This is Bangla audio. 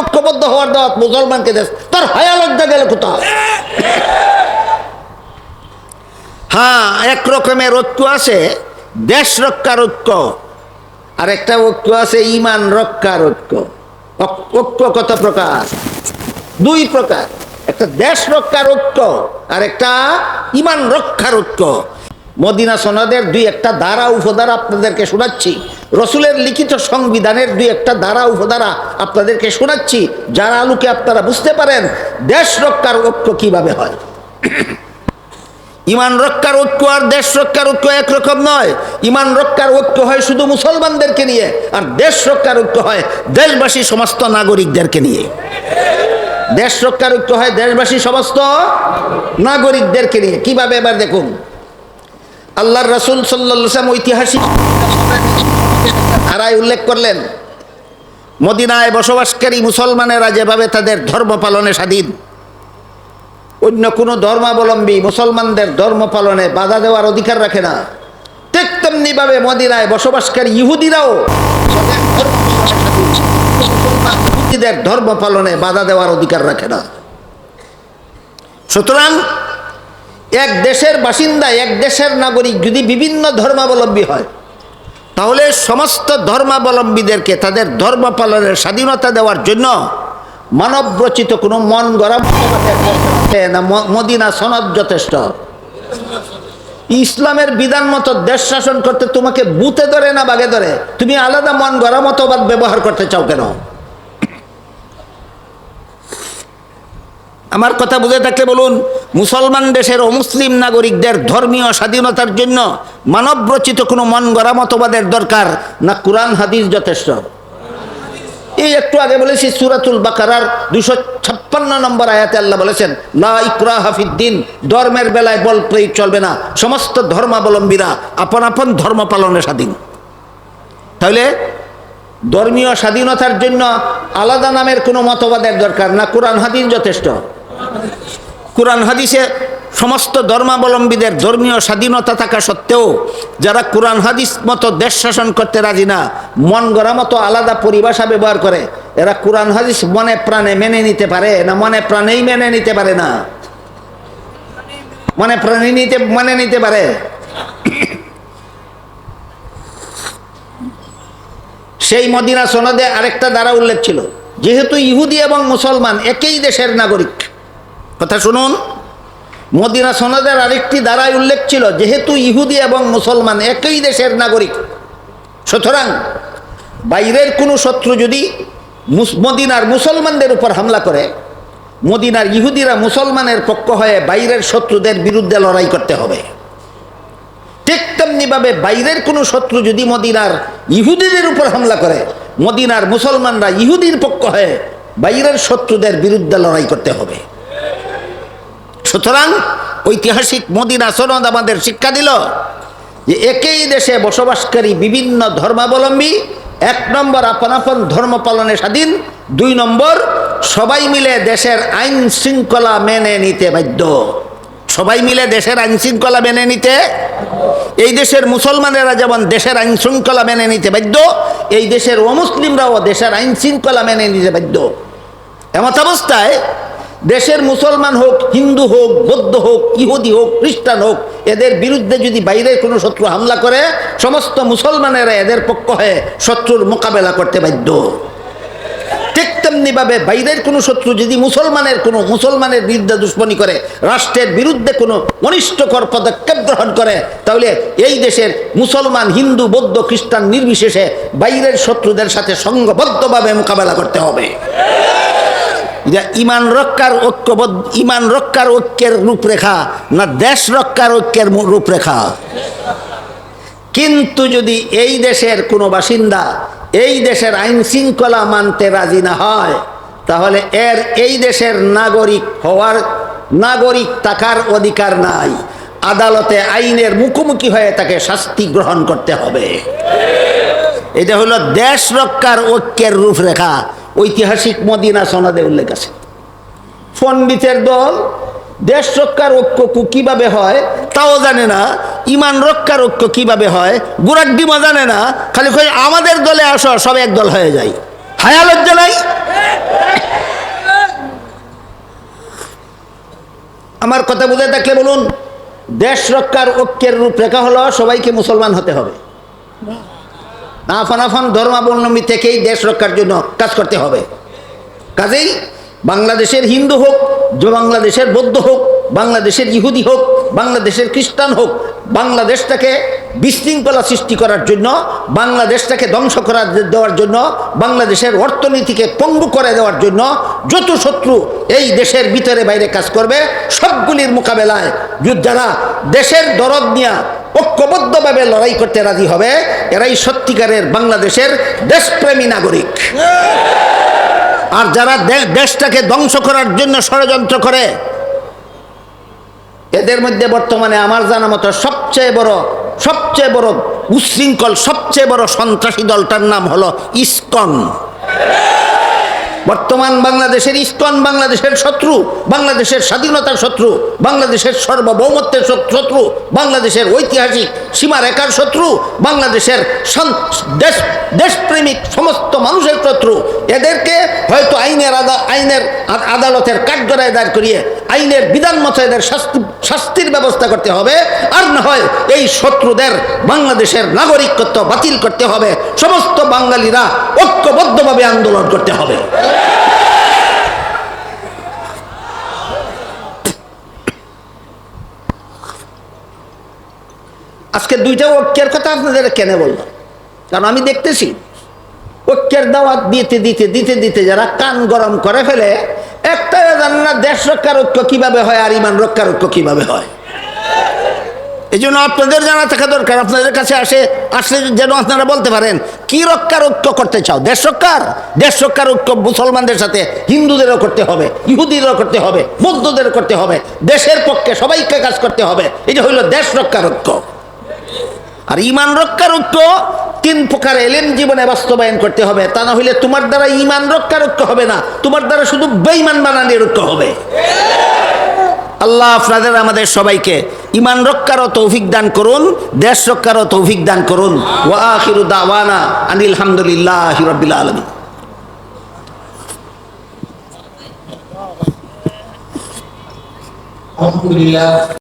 ঐক্যবদ্ধ হওয়ার দাওয়াত মুসলমানকে দেশ, তোর হায়া লজ্জা গেল কোথায়? হ্যাঁ এক রকমের ঐক্য আছে, দেশ রক্ষার ঐক্য, আর একটা ঐক্য আছে ইমান রক্ষার ঐক্য ঐক্য কত প্রকার? দুই প্রকার, একটা দেশ রক্ষার ঐক্য, আর একটা ইমান রক্ষার ঐক্য। মদিনা সনদের দুই একটা ধারা, উপধারা আপনাদেরকে শোনাচ্ছি। রসুলের লিখিত সংবিধানের দুই একটা ধারা, উপধারা আপনাদেরকে শোনাচ্ছি। যার আলোকে আপনারা বুঝতে পারেন দেশ রক্ষার ঐক্য কীভাবে হয়। ইমান রক্ষার ঐক্য আর দেশ রক্ষার ঐক্য একরকম নয়। ইমান রক্ষার ঐক্য হয় শুধু মুসলমানদেরকে নিয়ে, আর দেশ রক্ষার ঐক্য হয় দেশবাসী সমস্ত নাগরিকদেরকে নিয়ে। দেশ রক্ষার ঐক্য হয় দেশবাসী সমস্ত নাগরিকদেরকে নিয়ে। কীভাবে? এবার দেখুন। আল্লাহর রসুল সাল্লাম ঐতিহাসিক ধারায় উল্লেখ করলেন, মদিনায় বসবাসকারী মুসলমানেরা যেভাবে তাদের ধর্ম পালনে স্বাধীন, অন্য কোনো ধর্মাবলম্বী মুসলমানদের ধর্ম পালনে বাধা দেওয়ার অধিকার রাখে না। ঠিক তেমনিভাবে মদিনায় বসবাসকারী ইহুদিরাও ইহুদিদের ধর্ম পালনে বাধা দেওয়ার অধিকার রাখে না। সুতরাং এক দেশের বাসিন্দা, এক দেশের নাগরিক যদি বিভিন্ন ধর্মাবলম্বী হয় তাহলে সমস্ত ধর্মাবলম্বীদেরকে তাদের ধর্ম পালনের স্বাধীনতা দেওয়ার জন্য মানবরচিত কোনো মন গড়া না মদিনা সনদ যথেষ্ট। ইসলামের বিধান মতো দেশ শাসন করতে তোমাকে বুতে ধরে না বাগে ধরে? তুমি আলাদা মন গড়া মতবাদ ব্যবহার করতে চাও কেন? আমার কথা বুঝে থাকলে বলুন, মুসলমান দেশের অমুসলিম নাগরিকদের ধর্মীয় স্বাধীনতার জন্য মানব রচিত কোনো মন গড়া মতবাদের দরকার না কোরআন, হাদিস যথেষ্ট? এই একটু আগে বলেছি সুরাতুল বাকারার দুশো ছাপ্পান্ন নম্বর আয়াতে আল্লাহ বলেছেন, লা ইকরা হাফিদ্দিন ধর্মের বেলায় বল প্রয়োগ চলবে না। সমস্ত ধর্মাবলম্বীরা আপন আপন ধর্ম পালনে স্বাধীন। তাহলে ধর্মীয় স্বাধীনতার জন্য আলাদা নামের কোনো মতবাদের দরকার না, কোরআন, হাদিস যথেষ্ট? কোরআন হাদিসে সমস্ত ধর্মাবলম্বীদের ধর্মীয় স্বাধীনতা থাকা সত্ত্বেও যারা কোরআন হাদিস মতো দেশ শাসন করতে রাজি না, মন গড়া মতো আলাদা পরিভাষা ব্যবহার করে, এরা কোরআন হাদিস মনে প্রাণে মেনে নিতে পারে না, মনে প্রাণেই মেনে নিতে পারে না? মনে প্রাণে নিতে মানে নিতে পারে? সেই মদিনা সনদে আরেকটা দ্বারা উল্লেখ ছিল, যেহেতু ইহুদি এবং মুসলমান একই দেশের নাগরিক। কথা শুনুন। মদিনা সনদের আরেকটি দ্বারায় উল্লেখ ছিল, যেহেতু ইহুদি এবং মুসলমান একই দেশের নাগরিক, সুতরাং বাইরের কোনো শত্রু যদি মদিনার মুসলমানদের উপর হামলা করে, মদিনার ইহুদিরা মুসলমানের পক্ষ হয়ে বাইরের শত্রুদের বিরুদ্ধে লড়াই করতে হবে। ঠিক তেমনিভাবে বাইরের কোনো শত্রু যদি মদিনার ইহুদিদের উপর হামলা করে, মদিনার মুসলমানরা ইহুদির পক্ষ হয়ে বাইরের শত্রুদের বিরুদ্ধে লড়াই করতে হবে। সুতরাং ঐতিহাসিক মদিনা সনদ আমাদের শিক্ষা দিল যে একই দেশে বসবাসকারী বিভিন্ন ধর্মাবলম্বী, এক নম্বর আপন আপন ধর্ম পালনে স্বাধীন, দুই নম্বর সবাই মিলে দেশের আইন শৃঙ্খলা মেনে নিতে বাধ্য। সবাই মিলে দেশের আইন শৃঙ্খলা মেনে নিতে, এই দেশের মুসলমানেরা যেমন দেশের আইন শৃঙ্খলা মেনে নিতে বাধ্য, এই দেশের অমুসলিমরাও দেশের আইন শৃঙ্খলা মেনে নিতে বাধ্য। এমত অবস্থায় দেশের মুসলমান হোক, হিন্দু হোক, বৌদ্ধ হোক, ইহুদি হোক, খ্রিস্টান হোক, এদের বিরুদ্ধে যদি বাইরের কোনো শত্রু হামলা করে, সমস্ত মুসলমানেরা এদের পক্ষ হয়ে শত্রুর মোকাবেলা করতে বাধ্য। ঠিক তেমনিভাবে বাইরের কোনো শত্রু যদি মুসলমানের কোনো মুসলমানের বিরুদ্ধে দুশ্মনী করে, রাষ্ট্রের বিরুদ্ধে কোনো অনিষ্টকর পদক্ষেপ গ্রহণ করে, তাহলে এই দেশের মুসলমান, হিন্দু, বৌদ্ধ, খ্রিস্টান নির্বিশেষে বাইরের শত্রুদের সাথে সংঘবদ্ধভাবে মোকাবেলা করতে হবে। যা ইমান রক্ষার ঐক্যবদ্ধ ইমান রক্ষার ঐক্যের রূপরেখা, না দেশ রক্ষার ঐক্যের রূপরেখা। কিন্তু যদি এই দেশের কোনো বাসিন্দা এই দেশের আইন শৃঙ্খলা মানতে রাজি না হয়, তাহলে এর এই দেশের নাগরিক হওয়ার নাগরিক থাকার অধিকার নাই। আদালতে আইনের মুখোমুখি হয়ে তাকে শাস্তি গ্রহণ করতে হবে। এটা হলো দেশ রক্ষার ঐক্যের রূপরেখা। ঐতিহাসিক মদিনা সনাদে উল্লেখ আছে। পণ্ডিতের দল, দেশ রক্ষার ঐক্য কীভাবে হয় তাও জানে না, ইমান রক্ষার ঐক্য কীভাবে হয় গুরাকডিমা জানে না, খালি খালি আমাদের দলে আসো, সব এক দল হয়ে যায়। হায়া লজ্জা নাই? আমার কথা বুঝে থাকলে বলুন, দেশ রক্ষার ঐক্যের রূপরেখা হলো সবাইকে মুসলমান হতে হবে। আফান আফান ধর্মাবলম্বী থেকেই দেশ রক্ষার জন্য কাজ করতে হবে। কাজেই বাংলাদেশের হিন্দু হোক বাংলাদেশের বৌদ্ধ হোক, বাংলাদেশের ইহুদি হোক, বাংলাদেশের খ্রিস্টান হোক, বাংলাদেশটাকে বিশৃঙ্খলা সৃষ্টি করার জন্য, বাংলাদেশটাকে ধ্বংস করা দেওয়ার জন্য, বাংলাদেশের অর্থনীতিকে পঙ্গু করে দেওয়ার জন্য যত শত্রু এই দেশের ভিতরে বাইরে কাজ করবে, সবগুলির মোকাবেলায় যুদ্ধ যারা দেশের দরদ নিয়ে ঐক্যবদ্ধভাবে লড়াই করতে রাজি হবে এরাই সত্যিকারের বাংলাদেশের দেশপ্রেমী নাগরিক। আর যারা দেশটাকে ধ্বংস করার জন্য ষড়যন্ত্র করে, এদের মধ্যে বর্তমানে আমার জানা মতো সবচেয়ে বড় সবচেয়ে বড় উচ্ছৃঙ্খল সবচেয়ে বড় সন্ত্রাসী দলটার নাম হলো ইসকন। বর্তমান বাংলাদেশের ইসকন বাংলাদেশের শত্রু, বাংলাদেশের স্বাধীনতার শত্রু, বাংলাদেশের সার্বভৌমত্বের শত্রু, বাংলাদেশের ঐতিহাসিক সীমারেখার শত্রু, বাংলাদেশের দেশ দেশপ্রেমিক সমস্ত মানুষের শত্রু। এদেরকে হয়তো আইনের আইনের আদালতের কাঠগড়ায় দাঁড় করিয়ে আইনের বিধান মতো এদের শাস্তি শাস্তির ব্যবস্থা করতে হবে। আর না হয় এই শত্রুদের বাংলাদেশের নাগরিকত্ব বাতিল করতে হবে। সমস্ত বাঙালিরা ঐক্যবদ্ধভাবে আন্দোলন করতে হবে। আজকে দুইটা ঐক্যের কথা আপনাদের কেন বললাম কারণ আমি দেখতেছি, ঐক্যের দাওয়াত দিতে দিতে দিতে দিতে যারা কান গরম করে ফেলে একটা জানে না দেশ রক্ষার ঐক্য কীভাবে হয় আর ইমান রক্ষার ঐক্য কীভাবে হয়। এই জন্য আপনাদের জানা থাকা দরকার, আপনাদের কাছে আসে, আসলে যেন আপনারা বলতে পারেন, কি রক্ষার ঐক্য করতে চাও? দেশ রক্ষার? দেশ রক্ষার ঐক্য মুসলমানদের সাথে হিন্দুদেরও করতে হবে, ইহুদিদেরও করতে হবে, বৌদ্ধদেরও করতে হবে, দেশের পক্ষে সবাইকে কাজ করতে হবে। এটা হইল দেশ রক্ষার ঐক্য। আর ইমান রক্ষার ঐক্য, তিন প্রকার এলেন জীবনে বাস্তবায়ন করতে হবে। তা না হইলে তোমার দ্বারা ইমান রক্ষার ঐক্য হবে না, তোমার দ্বারা শুধু বেইমান বানানোর ঐক্য হবে। আল্লাহ আপনাদের, আমাদের সবাইকে ইমান রক্ষারও তৌফিক দান করুন, দেশ রক্ষারও তৌফিক দান করুন। ওয়া আখিরু দাওয়ানা আনিল হামদুলিল্লাহি রাব্বিল الحمد alhamdulillah